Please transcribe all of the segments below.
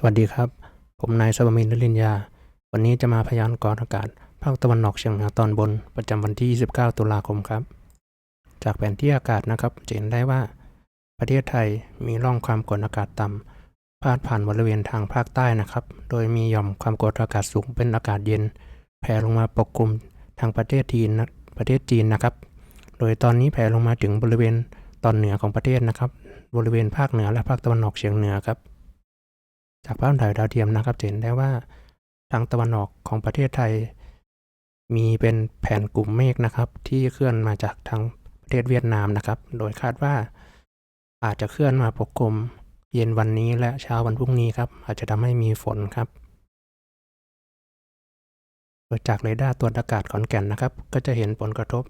สวัสดีครับ ผมนายสวมินทร์นลินยา วันนี้จะมาพยากรณ์อากาศ ภาคตะวันออกเฉียงเหนือตอนบน ประจำวันที่ 29 ตุลาคมครับ จากแผนที่อากาศนะครับจะเห็นได้ว่า ประเทศไทยมีร่องความกดอากาศต่ำพาดผ่านบริเวณทางภาคใต้นะครับ โดยมีหย่อมความกดอากาศสูงเป็นอากาศเย็น แผ่ลงมาปกคลุมทางประเทศจีนนะประเทศจีนนะครับ โดยตอนนี้แผ่ลงมาถึงบริเวณตอนเหนือของประเทศนะครับ บริเวณภาคเหนือและภาคตะวันออกเฉียงเหนือครับ จากภาพถ่ายดาวเทียมนะครับเห็นได้ว่าทางตะวันออกของประเทศไทย มีเป็นแผ่นกลุ่มเมฆนะครับ ที่เคลื่อนมาจากทางประเทศเวียดนามนะครับ โดยคาดว่าอาจจะเคลื่อนมาปกคลุมเย็นวันนี้และเช้าวันพรุ่งนี้ครับ อาจจะทำให้มีฝนครับโดยจากเรดาร์ตรวจอากาศขอนแก่นนะครับ ก็จะเห็นผลกระทบ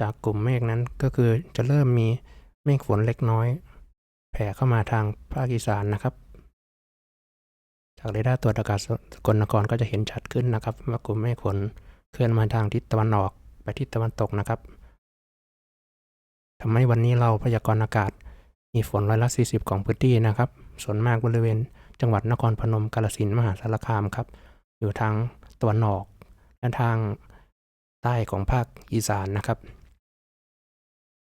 จากกลุ่มเมฆนั้นก็คือจะเริ่มมีเมฆฝนเล็กน้อย แผ่เข้ามาทางภาคอีสานนะครับ จากเรดาร์ตรวจอากาศสกลนครก็จะเห็นชัดขึ้นนะครับว่ากลุ่มเมฆฝนเคลื่อนมาทางทิศตะวันออกไปทิศตะวันตกนะครับทำให้วันนี้เราพยากรณ์อากาศมีฝนร้อยละ40 ของพื้นที่นะครับ ส่วนมากบริเวณจังหวัดนครพนมกาฬสินมหาสารคามครับ อยู่ทางตะวันออกและทางใต้ของภาคอีสานนะครับ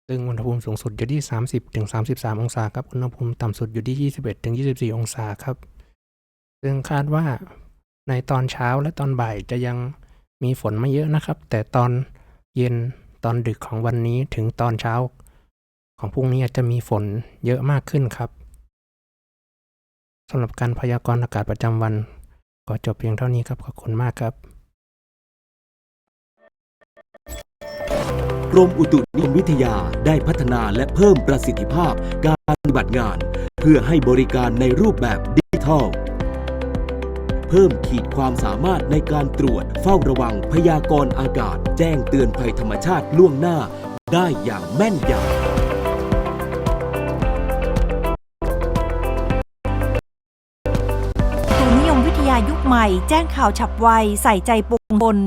ซึ่งอุณหภูมิสูงสุดอยู่ที่ 30ถึง33 องศาครับ อุณหภูมิต่ำสุดอยู่ที่ 21ถึง24 องศาครับ ซึ่งคาดว่าในตอนเช้าและตอนบ่ายจะยังมีฝนไม่เยอะนะครับ แต่ตอนเย็นตอนดึกของวันนี้ถึงตอนเช้า ของพรุ่งนี้อาจจะมีฝนเยอะมากขึ้นครับสำหรับการพยากรณ์อากาศประจำวันก็จบเพียงเท่านี้ครับขอบคุณมากครับกรมอุตุนิยมวิทยาได้พัฒนาและเพิ่มประสิทธิภาพการปฏิบัติงาน เพื่อให้บริการในรูปแบบดิจิทัล เพิ่มขีดความสามารถในการตรวจ เฝ้าระวังพยากรณ์อากาศ แจ้งเตือนภัยธรรมชาติล่วงหน้า ได้อย่างแม่นยำตูนิยมวิทยายุคใหม่แจ้งข่าวฉับไว ใส่ใจปวงบน